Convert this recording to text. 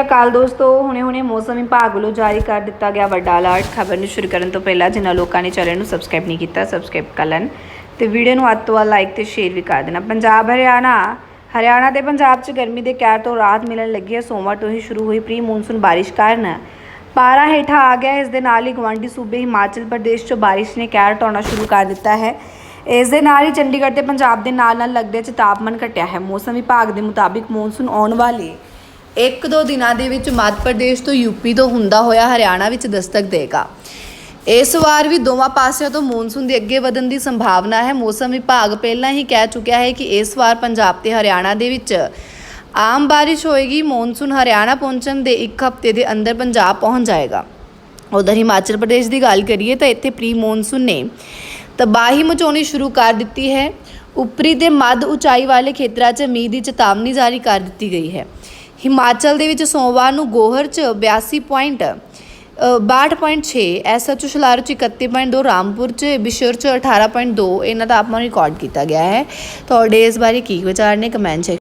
ਅਕਾਲ ਦੋਸਤੋ ਹੁਣੇ ਹੁਣੇ ਮੌਸਮ ਵਿਭਾਗ ਵੱਲੋਂ ਜਾਰੀ ਕਰ ਦਿੱਤਾ ਗਿਆ ਵੱਡਾ ਅਲਰਟ ਖਬਰ ਨੂੰ ਸ਼ੁਰੂ ਕਰਨ ਤੋਂ ਪਹਿਲਾਂ ਜਿਨ੍ਹਾਂ ਲੋਕਾਂ ਨੇ ਚੈਨਲ ਨੂੰ ਸਬਸਕ੍ਰਾਈਬ ਨਹੀਂ ਕੀਤਾ ਸਬਸਕ੍ਰਾਈਬ ਕਰ ਲੈਣ। ਤੇ ਵੀਡੀਓ ਨੂੰ ਅੱਧ ਤੋਂ ਵੱਧ ਲਾਈਕ ਤੇ ਸ਼ੇਅਰ ਵੀ ਕਰ ਦੇਣਾ। ਪੰਜਾਬ, ਹਰਿਆਣਾ ਹਰਿਆਣਾ ਤੇ ਪੰਜਾਬ 'ਚ ਗਰਮੀ ਦੇ ਕਹਿਰ ਤੋਂ ਰਾਹਤ ਮਿਲਣ ਲੱਗੀ ਹੈ। ਸੋਮਵਾਰ ਤੋਂ ਹੀ ਸ਼ੁਰੂ ਹੋਈ ਪ੍ਰੀ ਮੌਨਸੂਨ ਬਾਰਿਸ਼ ਕਾਰਨ। ਪਾਰਾ ਹੇਠਾਂ ਆ ਗਿਆ। ਇਸ ਦੇ ਨਾਲ ਹੀ ਗਵਾਂਢੀ ਸੂਬੇ ਹਿਮਾਚਲ ਪ੍ਰਦੇਸ਼ 'ਚ ਬਾਰਿਸ਼ ਨੇ ਕਹਿਰ ਢਾਉਣਾ ਸ਼ੁਰੂ ਕਰ ਦਿੱਤਾ ਹੈ। ਇਸ ਦੇ ਨਾਲ ਹੀ ਚੰਡੀਗੜ੍ਹ ਤੇ ਪੰਜਾਬ ਦੇ ਨਾਲ ਨਾਲ ਲੱਗਦੇ 'ਚ ਤਾਪਮਾਨ ਘਟਿਆ ਹੈ। ਮੌਸਮ ਵਿਭਾਗ ਦੇ ਮੁਤਾਬਿਕ ਮੌਨਸੂਨ ਆਉਣ ਵਾਲੇ ਇੱਕ ਦੋ ਦਿਨਾਂ ਦੇ ਵਿੱਚ ਮੱਧ ਪ੍ਰਦੇਸ਼ ਤੋਂ ਯੂਪੀ ਤੋਂ ਹੁੰਦਾ ਹੋਇਆ ਹਰਿਆਣਾ ਵਿੱਚ ਦਸਤਕ ਦੇਗਾ। ਇਸ ਵਾਰ ਵੀ ਦੋਵਾਂ ਪਾਸਿਆਂ ਤੋਂ ਮੌਨਸੂਨ ਦੇ ਅੱਗੇ ਵਧਣ ਦੀ ਸੰਭਾਵਨਾ ਹੈ। ਮੌਸਮ ਵਿਭਾਗ ਪਹਿਲਾਂ ਹੀ ਕਹਿ ਚੁੱਕਿਆ ਹੈ ਕਿ ਇਸ ਵਾਰ ਪੰਜਾਬ ਤੇ ਹਰਿਆਣਾ ਦੇ ਵਿੱਚ ਆਮ ਬਾਰਿਸ਼ ਹੋਏਗੀ। ਮੌਨਸੂਨ ਹਰਿਆਣਾ ਪਹੁੰਚਣ ਦੇ ਇੱਕ ਹਫ਼ਤੇ ਦੇ ਅੰਦਰ ਪੰਜਾਬ ਪਹੁੰਚ ਜਾਏਗਾ। ਉਧਰ ਹਿਮਾਚਲ ਪ੍ਰਦੇਸ਼ ਦੀ ਗੱਲ ਕਰੀਏ ਤਾਂ ਇੱਥੇ ਪ੍ਰੀ ਮੌਨਸੂਨ ਨੇ ਤਬਾਹੀ ਮਚਾਉਣੀ ਸ਼ੁਰੂ ਕਰ ਦਿੱਤੀ ਹੈ। ਉੱਪਰੀ ਤੇ ਮੱਧ ਉਚਾਈ ਵਾਲੇ ਖੇਤਰਾਂ 'ਚ ਮੀਂਹ ਦੀ ਚੇਤਾਵਨੀ ਜਾਰੀ ਕਰ ਦਿੱਤੀ ਗਈ ਹੈ। ਹਿਮਾਚਲ ਦੇ ਵਿੱਚ ਸੋਮਵਾਰ ਨੂੰ ਗੋਹਰ 'ਚ 82 ਪੁਆਇੰਟ 62.6 ਐਸਐਚਓ ਸ਼ਲਾਰ 'ਚ 31.2 ਰਾਮਪੁਰ 'ਚ ਬਿਸ਼ਰ 'ਚ 18.2 ਇਹਨਾਂ ਦਾ ਤਾਪਮਾਨ ਰਿਕਾਰਡ ਕੀਤਾ ਗਿਆ ਹੈ। ਤੁਹਾਡੇ ਇਸ ਬਾਰੇ ਕੀ ਵਿਚਾਰ ਨੇ? ਕਮੈਂਟ 'ਚ